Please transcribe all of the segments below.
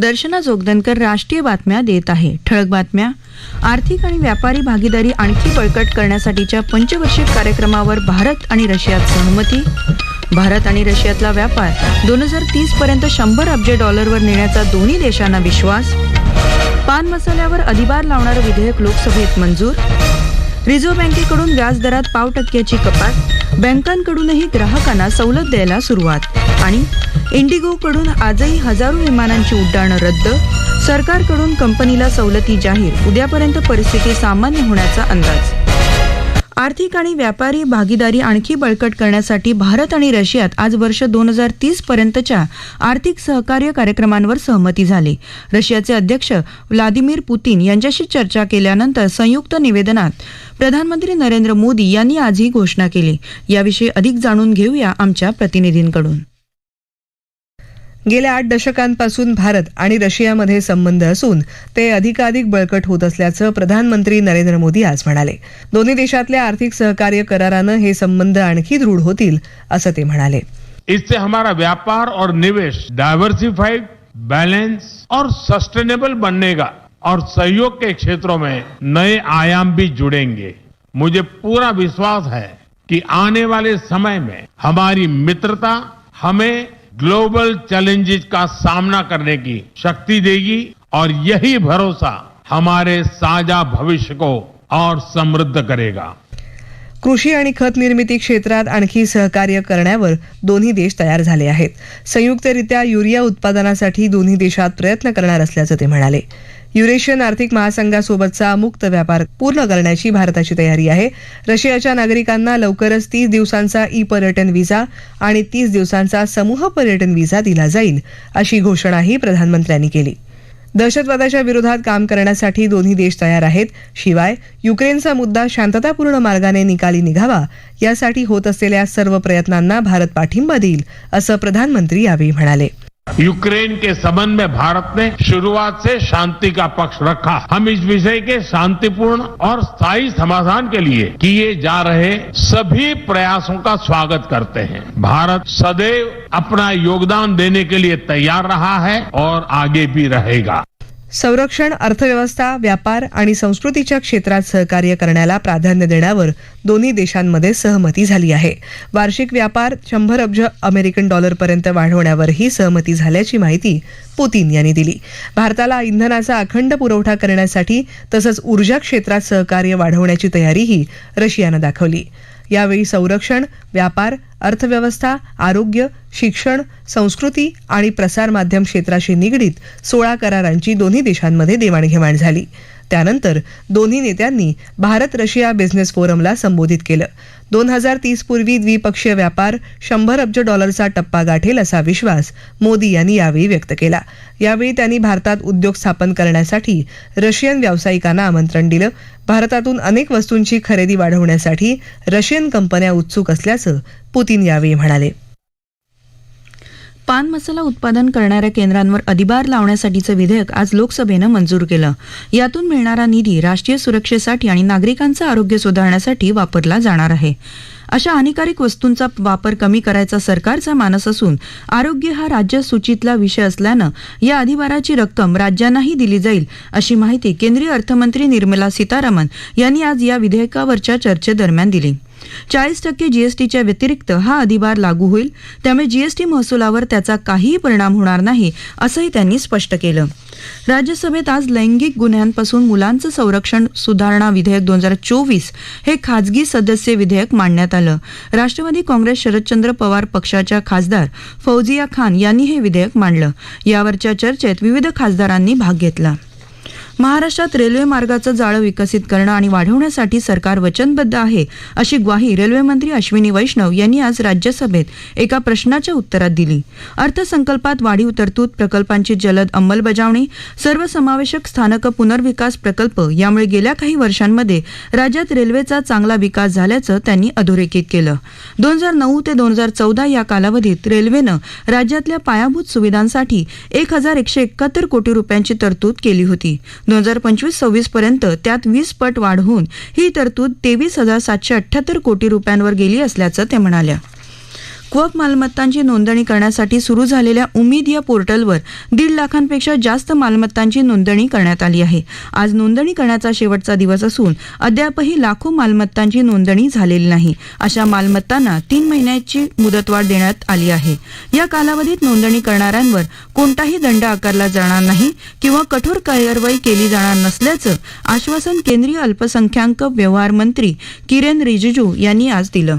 दर्शना जोगदनकर राष्ट्रीय बातम्या देत आहे. ठळक बातम्या. आर्थिक आणि व्यापारी भागीदारी आणखी बळकट करण्यासाठीच्या पंचवर्षीय कार्यक्रमावर भारत आणि रशियात सहमती. भारत आणि रशियातला व्यापार. दोन हजार तीस पर्यंत शंभर अब्ज डॉलरवर नेण्याचा दोन्ही देशांना विश्वास. पान मसाल्यावर अधिभार लावणारं विधेयक लोकसभेत मंजूर. रिझर्व्ह बँकेकडून व्याजदरात पाव टक्क्याची कपात. बँकांकडूनही ग्राहकांना सवलत द्यायला सुरुवात. आणि इंडिगोकडून आजही हजारो विमानांची उड्डाणं रद्द. सरकारकडून कंपनीला सवलती जाहीर. उद्यापर्यंत परिस्थिती सामान्य होण्याचा अंदाज. आर्थिक आणि व्यापारी भागीदारी आणखी बळकट करण्यासाठी भारत आणि रशियात आज वर्ष दोन हजार तीस पर्यंतच्या आर्थिक सहकार्य कार्यक्रमांवर सहमती झाली. रशियाचे अध्यक्ष व्लादिमीर पुतीन यांच्याशी चर्चा केल्यानंतर संयुक्त निवेदनात प्रधानमंत्री नरेंद्र मोदी यांनी आज ही घोषणा केली. याविषयी अधिक जाणून घेऊया आमच्या प्रतिनिधींकडून. गेल्या आठ दशकांपासून भारत आणि रशियामध्ये संबंध असून ते अधिकाधिक बळकट होत असल्याचं प्रधानमंत्री नरेंद्र मोदी आज म्हणाले. दोन्ही देशातल्या आर्थिक सहकार्य करारानं हे संबंध आणखी दृढ होतील असं ते म्हणाले. इससे हमारा व्यापार और निवेश डाइवर्सिफाइड बैलेंस और सस्टेनेबल बनेगा और सहयोग के क्षेत्रों में नए आयाम भी जुड़ेंगे। मुझे पूरा विश्वास है कि आने वाले समय में हमारी मित्रता हमें ग्लोबल चैलेंजेस का सामना करने की शक्ति देगी और यही भरोसा हमारे साझा भविष्य को और समृद्ध करेगा। कृषी आणि खत निर्मिती क्षेत्रात आणखी सहकार्य करण्यावर दोन्ही देश तयार झाले आहेत. संयुक्तरित्या युरिया उत्पादनासाठी दोन्ही देशात प्रयत्न करणार असल्याचं ते म्हणाले. युरेशियन आर्थिक महासंघासोबतचा मुक्त व्यापार पूर्ण करण्याची भारताची तयारी आहे. रशियाच्या नागरिकांना लवकरच तीस दिवसांचा ई पर्यटन व्हिसा आणि तीस दिवसांचा समूह पर्यटन व्हिसा दिला जाईल अशी घोषणाही प्रधानमंत्र्यांनी केली. दहशतवादाच्या विरोधात काम करण्यासाठी दोन्ही देश तयार आहेत. शिवाय युक्रेनचा मुद्दा शांततापूर्ण मार्गाने निकाली निघावा यासाठी होत असलेल्या सर्व प्रयत्नांना भारत पाठिंबा देईल असं प्रधानमंत्री यावेळी म्हणाले. यूक्रेन के संबंध में भारत ने शुरुआत से शांति का पक्ष रखा। हम इस विषय के शांतिपूर्ण और स्थायी समाधान के लिए किए जा रहे सभी प्रयासों का स्वागत करते हैं। भारत सदैव अपना योगदान देने के लिए तैयार रहा है और आगे भी रहेगा। संरक्षण अर्थव्यवस्था व्यापार आणि संस्कृतीच्या क्षेत्रात सहकार्य करण्याला प्राधान्य देण्यावर दोन्ही देशांमध्ये सहमती झाली आहे. वार्षिक व्यापार शंभर अब्ज अमेरिकन डॉलरपर्यंत वाढवण्यावरही सहमती झाल्याची माहिती पुतीन यांनी दिली. भारताला इंधनाचा अखंड पुरवठा करण्यासाठी तसंच ऊर्जा क्षेत्रात सहकार्य वाढवण्याची तयारीही रशियानं दाखवली. यावेळी संरक्षण व्यापार अर्थव्यवस्था आरोग्य शिक्षण संस्कृती आणि प्रसारमाध्यम क्षेत्राशी निगडीत सोळा करारांची दोन्ही देशांमध्ये देवाणघेवाण झाली. त्यानंतर दोन्ही नेत्यांनी भारत रशिया बिझनेस फोरमला संबोधित केलं. दोन हजार तीस पूर्वी द्विपक्षीय व्यापार शंभर अब्ज डॉलरचा टप्पा गाठेल असा विश्वास मोदी यांनी यावेळी व्यक्त केला. यावेळी त्यांनी भारतात उद्योग स्थापन करण्यासाठी रशियन व्यावसायिकांना आमंत्रण दिलं. भारतातून अनेक वस्तूंची खरेदी वाढवण्यासाठी रशियन कंपन्या उत्सुक असल्याचं पुतीन यावेळी म्हणाले. पान मसाला उत्पादन करणाऱ्या केंद्रांवर अधिभार लावण्यासाठीचं विधेयक आज लोकसभेनं मंजूर केलं. यातून मिळणारा निधी राष्ट्रीय सुरक्षेसाठी आणि नागरिकांचं आरोग्य सुधारण्यासाठी वापरला जाणार आहे. अशा हानिकारक वस्तूंचा वापर कमी करायचा सरकारचा मानस असून आरोग्य हा राज्य सूचीतला विषय असल्यानं या अधिभाराची रक्कम राज्यांनाही दिली जाईल अशी माहिती केंद्रीय अर्थमंत्री निर्मला सीतारामन यांनी आज या विधेयकावरच्या चर्चेदरम्यान दिली. चाळीस टक्के जीएसटीच्या व्यतिरिक्त हा अधिभार लागू होईल. त्यामुळे जीएसटी महसुलावर त्याचा काहीही परिणाम होणार नाही असंही त्यांनी स्पष्ट केलं. राज्यसभेत आज लैंगिक गुन्ह्यांपासून मुलांचं संरक्षण सुधारणा विधेयक दोन हजार चोवीस हे खाजगी सदस्य विधेयक मांडण्यात आलं. राष्ट्रवादी काँग्रेस शरदचंद्र पवार पक्षाच्या खासदार फौजिया खान यांनी हे विधेयक मांडलं. यावरच्या चर्चेत विविध खासदारांनी भाग घेतला. महाराष्ट्रात रेल्वे मार्गाचं जाळं विकसित करणं आणि वाढवण्यासाठी सरकार वचनबद्ध आहे अशी ग्वाही रेल्वेमंत्री अश्विनी वैष्णव यांनी आज राज्यसभेत एका प्रश्नाच्या उत्तरात दिली. अर्थसंकल्पात वाढीव तरतूद प्रकल्पांची जलद अंमलबजावणी सर्वसमावेशक स्थानक पुनर्विकास प्रकल्प यामुळे गेल्या काही वर्षांमध्ये राज्यात रेल्वेचा चांगला विकास झाल्याचं त्यांनी अधोरेखित केलं. दोन हजार नऊ ते दोन हजार चौदा या कालावधीत रेल्वेनं राज्यातल्या पायाभूत सुविधांसाठी एक हजार एकशे एकाहत्तर कोटी रुपयांची तरतूद केली होती. दोन हजार पंचवीस सव्वीस पर्यंत त्यात वीस पट वाढ होऊन ही तरतूद तेवीस हजार सातशे अठ्ठ्याहत्तर कोटी रुपयांवर गेली असल्याचं ते म्हणाल्या. क्वक मालमत्तांची नोंदणी करण्यासाठी सुरू झालेल्या उमेद या पोर्टलवर दीड लाखांपेक्षा जास्त मालमत्तांची नोंदणी करण्यात आली आहे. आज नोंदणी करण्याचा शेवटचा दिवस असून अद्यापही लाखो मालमत्तांची नोंदणी झालेली नाही. अशा मालमत्तांना तीन महिन्याची मुदतवाढ देण्यात आली आहे. या कालावधीत नोंदणी करणाऱ्यांवर कोणताही दंड आकारला जाणार नाही किंवा कठोर कारवाई केली जाणार नसल्याचं आश्वासन केंद्रीय अल्पसंख्याक व्यवहार मंत्री किरेन रिजिजू यांनी आज दिलं.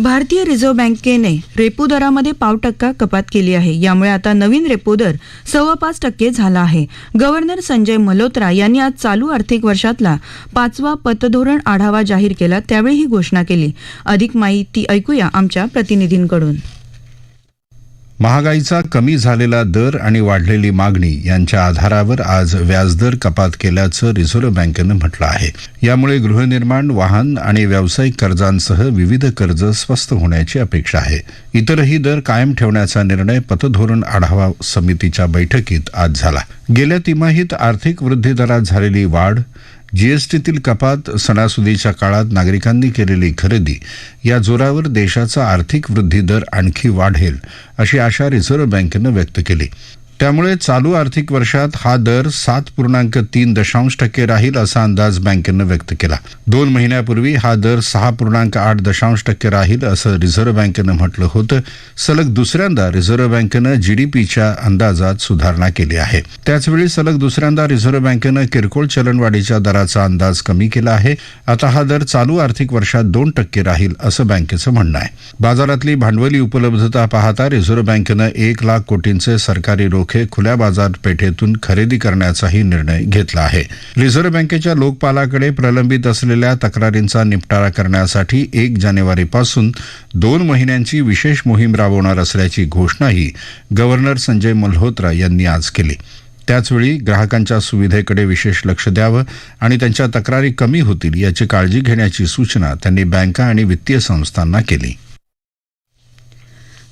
भारतीय रिझर्व्ह बँकेने रेपो दरामध्ये पाव टक्का कपात केली आहे. यामुळे आता नवीन रेपो दर सव्वा पाच टक्के झाला आहे. गव्हर्नर संजय मल्होत्रा यांनी आज चालू आर्थिक वर्षातला पाचवा पतधोरण आढावा जाहीर केला त्यावेळी ही घोषणा केली. अधिक माहिती ऐकूया आमच्या प्रतिनिधींकडून. महागाईचा कमी झालेला दर आणि वाढलेली मागणी यांच्या आधारावर आज व्याजदर कपात केल्याचं रिझर्व्ह बँकेनं म्हटलं आहे. यामुळे गृहनिर्माण वाहन आणि व्यावसायिक कर्जांसह विविध कर्ज स्वस्त होण्याची अपेक्षा आहे. इतरही दर कायम ठेवण्याचा निर्णय पतधोरण आढावा समितीच्या बैठकीत आज झाला. गेल्या तिमाहीत आर्थिक वृद्धी दरात झालेली वाढ जीएसटीतील कपात सणासुदीच्या काळात नागरिकांनी केलेली खरेदी या जोरावर देशाचा आर्थिक वृद्धी दर आणखी वाढेल अशी आशा रिझर्व्ह बँकेनं व्यक्त केली. त्यामुळे चालू आर्थिक वर्षात हा दर सात पूर्णांक तीन दशांश टक्के राहील असा अंदाज बँकेनं व्यक्त केला. दोन महिन्यापूर्वी हा दर सहा पूर्णांक आठ दशांश टक्के राहील असं रिझर्व्ह बँकेनं म्हटलं होतं. सलग दुसऱ्यांदा रिझर्व्ह बँकेनं जीडीपीच्या अंदाजात सुधारणा केली आहे. त्याचवेळी सलग दुसऱ्यांदा रिझर्व्ह बँकेनं किरकोळ चलनवाढीच्या दराचा अंदाज कमी केला आहे. आता हा दर चालू आर्थिक वर्षात दोन टक्के राहील असं बँकेचं म्हणणं आहे. बाजारातली भांडवली उपलब्धता पाहता रिझर्व्ह बँकेनं एक लाख कोटींचे सरकारी रोख खुल्या बाजारपेठेतून खरेदी करण्याचाही निर्णय घेतला आहे. रिझर्व्ह बँकेच्या लोकपालाकडे प्रलंबित असलेल्या तक्रारींचा निपटारा करण्यासाठी एक जानेवारीपासून दोन महिन्यांची विशेष मोहीम राबवणार असल्याची घोषणाही गव्हर्नर संजय मल्होत्रा यांनी आज केली. त्याचवेळी ग्राहकांच्या सुविधेकडे विशेष लक्ष द्यावं आणि त्यांच्या तक्रारी कमी होतील याची काळजी घेण्याची सूचना त्यांनी बँका आणि वित्तीय संस्थांना केली.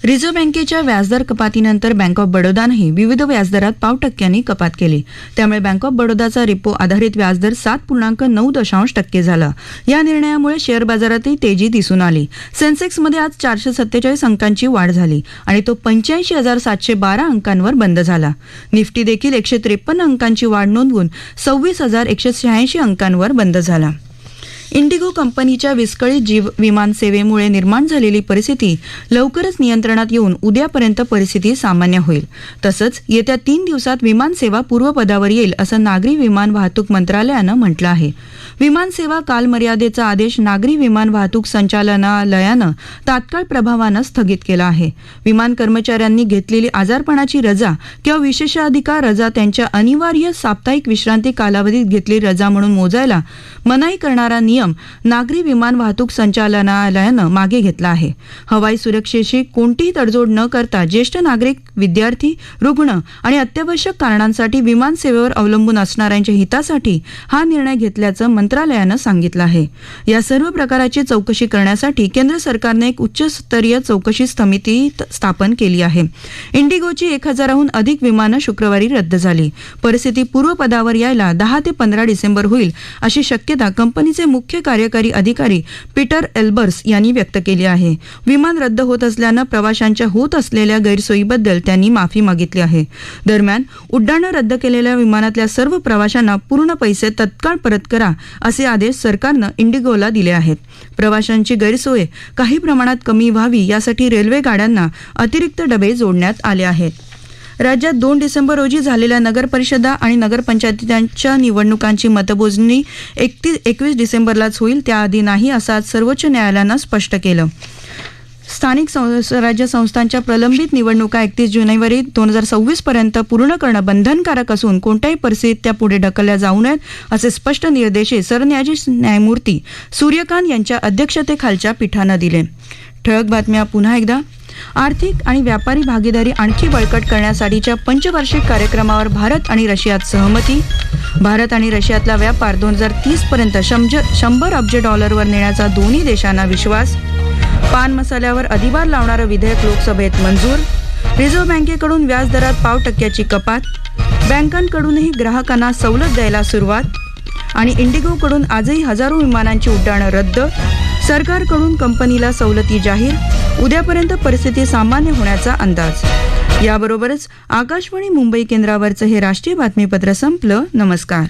रिझर्व्ह बँकेच्या व्याजदर कपातीनंतर बँक ऑफ बडोदानंही विविध व्याजदरात पाव टक्क्यांनी कपात केली. त्यामुळे बँक ऑफ बडोदाचा रेपो आधारित व्याजदर सात पूर्णांक नऊ दशांश टक्के झाला. या निर्णयामुळे शेअर बाजारातही तेजी दिसून आली. सेन्सेक्समध्ये आज चारशे सत्तेचाळीस अंकांची वाढ झाली आणि तो पंच्याऐंशी हजार सातशे बारा अंकांवर बंद झाला. निफ्टी देखील एकशे त्रेपन्न अंकांची वाढ नोंदवून सव्वीस हजार एकशे शहाऐंशी अंकांवर बंद झाला. इंडिगो कंपनीच्या विस्कळीत जीव विमान सेवेमुळे निर्माण झालेली परिस्थिती लवकरच नियंत्रणात येऊन उद्यापर्यंत परिस्थिती सामान्य होईल. तसंच येत्या तीन दिवसात विमान सेवा पूर्वपदावर येईल असं नागरी विमान वाहतूक मंत्रालयानं म्हटलं आहे. विमान सेवा कालमर्यादेचा आदेश नागरी विमान वाहतूक संचालनालयानं तात्काळ प्रभावानं स्थगित केला आहे. विमान कर्मचाऱ्यांनी घेतलेली आजारपणाची रजा किंवा विशेषाधिकार रजा त्यांच्या अनिवार्य साप्ताहिक विश्रांती कालावधीत घेतली रजा म्हणून मोजायला मनाई करणारा नियम नागरी विमान वाहतूक संचालनालयानं मागे घेतला आहे. हवाई सुरक्षेशी कोणतीही तडजोड न करता ज्येष्ठ नागरिक विद्यार्थी रुग्ण आणि अत्यावश्यक कारणांसाठी विमान सेवेवर अवलंबून असणाऱ्यांच्या हितासाठी हा निर्णय घेतल्याचं मंत्रालयानं सांगितलं आहे. या सर्व प्रकाराची चौकशी करण्यासाठी केंद्र सरकारने एक उच्चस्तरीय चौकशी समिती स्थापन केली आहे. इंडिगोची एक हजाराहून अधिक विमानं शुक्रवारी रद्द झाली. परिस्थिती पूर्वपदावर यायला दहा ते पंधरा डिसेंबर होईल अशी शक्यता कंपनीचे मुख्य मुख्य कार्यकारी अधिकारी पीटर एल्बर्स यांनी व्यक्त केली आहे. विमान रद्द होत असल्यानं प्रवाशांच्या होत असलेल्या गैरसोयीबद्दल त्यांनी माफी मागितली आहे. दरम्यान उड्डाणं रद्द केलेल्या विमानातल्या सर्व प्रवाशांना पूर्ण पैसे तत्काळ परत करा असे आदेश सरकारनं इंडिगोला दिले आहेत. प्रवाशांची गैरसोय काही प्रमाणात कमी व्हावी यासाठी रेल्वे गाड्यांना अतिरिक्त डबे जोडण्यात आले आहेत. राज्यात दोन डिसेंबर रोजी झालेल्या नगरपरिषदा आणि नगरपंचायतींच्या निवडणुकांची मतमोजणी एकतीस एकवीस डिसेंबरलाच होईल त्याआधी नाही असं आज सर्वोच्च न्यायालयानं स्पष्ट केलं. स्थानिक सं- स्वराज्य संस्थांच्या प्रलंबित निवडणुका एकतीस जानेवारी दोन हजार सव्वीस पर्यंत पूर्ण करणं बंधनकारक असून कोणत्याही परिस्थितीत त्या पुढे ढकलल्या जाऊ नयेत असे स्पष्ट निर्देश सरन्यायाधीश न्यायमूर्ती सूर्यकांत यांच्या अध्यक्षतेखालच्या पीठानं दिले. ठळक बातम्या पुन्हा एकदा. आर्थिक आणि व्यापारी भागीदारी आणखी बळकट करण्यासाठीच्या पंचवार्षिक कार्यक्रमावर भारत आणि रशियात सहमती. भारत आणि रशियातला व्यापार दोन हजार तीस पर्यंत शंभर अब्ज डॉलरवर नेण्याचा दोन्ही देशांना विश्वास. पान मसाल्यावर अधिभार लावणारं विधेयक लोकसभेत मंजूर. रिझर्व्ह बँकेकडून व्याजदरात पाव टक्क्याची कपात. बँकांकडूनही ग्राहकांना सवलत द्यायला सुरुवात. आणि इंडिगोकडून आजही हजारो विमानांची उड्डाणं रद्द. सरकारकडून कंपनीला सवलती जाहीर. उद्यापर्यंत परिस्थिती सामान्य होण्याचा अंदाज. याबरोबरच आकाशवाणी मुंबई केंद्रावरचं हे राष्ट्रीय बातमीपत्र संपलं. नमस्कार.